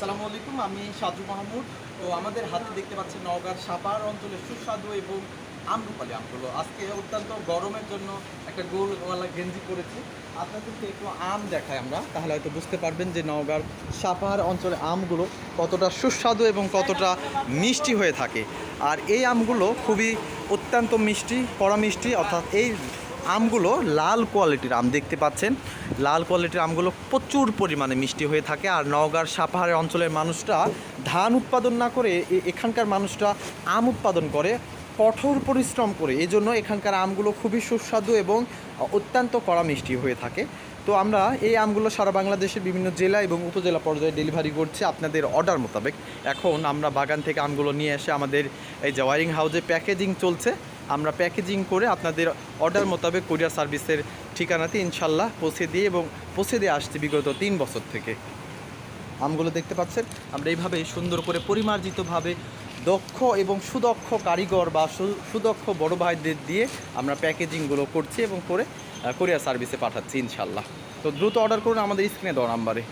আসসালামু আলাইকুম, আমি সাজু মাহমুদ তো আমাদের হাতে দেখতে পাচ্ছেন নওগাঁর সাপার অঞ্চলের সুস্বাদু এবং আমরুপালি আমগুলো আজকে অত্যন্ত গরমের জন্য একটা গোলওয়ালা গেঞ্জি করেছি আপনাদেরকে একটু আম দেখাই আমরা, তাহলে হয়তো বুঝতে পারবেন যে নওগাঁর সাপার অঞ্চলে আমগুলো কতটা সুস্বাদু এবং কতটা মিষ্টি হয়ে থাকে। আর এই আমগুলো খুবই অত্যন্ত মিষ্টি কড়া মিষ্টি অর্থাৎ এই আমগুলো লাল কোয়ালিটির আম দেখতে পাচ্ছেন। লাল কোয়ালিটির আমগুলো প্রচুর পরিমাণে মিষ্টি হয়ে থাকে আর নওগাঁর সাপাহারের অঞ্চলের মানুষরা ধান উৎপাদন না করে এখানকার মানুষরা আম উৎপাদন করে, কঠোর পরিশ্রম করে। এই জন্য এখানকার আমগুলো খুবই সুস্বাদু এবং অত্যন্ত কড়া মিষ্টি হয়ে থাকে। তো আমরা এই আমগুলো সারা বাংলাদেশের বিভিন্ন জেলা এবং উপজেলা পর্যায়ে ডেলিভারি করছি আপনাদের অর্ডার মোতাবেক। এখন আমরা বাগান থেকে আমগুলো নিয়ে এসে আমাদের এই যে ওয়ারিং হাউসে প্যাকেজিং চলছে। আমরা প্যাকেজিং করে আপনাদের অর্ডার মোতাবেক কুরিয়ার সার্ভিসের ঠিকানাতে ইনশাল্লাহ পৌঁছে দিয়ে এবং পৌঁছে দিয়ে আসছে বিগত তিন বছর থেকে। আমগুলো দেখতে পাচ্ছেন? আমরা এইভাবে সুন্দর করে পরিমার্জিতভাবে দক্ষ এবং সুদক্ষ কারিগর বা সুদক্ষ বড় ভাইদের দিয়ে আমরা প্যাকেজিংগুলো করছি এবং করে কোরিয়ার সার্ভিসে পাঠাচ্ছি ইনশাল্লাহ। তো দ্রুত অর্ডার করুন আমাদের স্ক্রিনে দেওয়া নাম্বারে।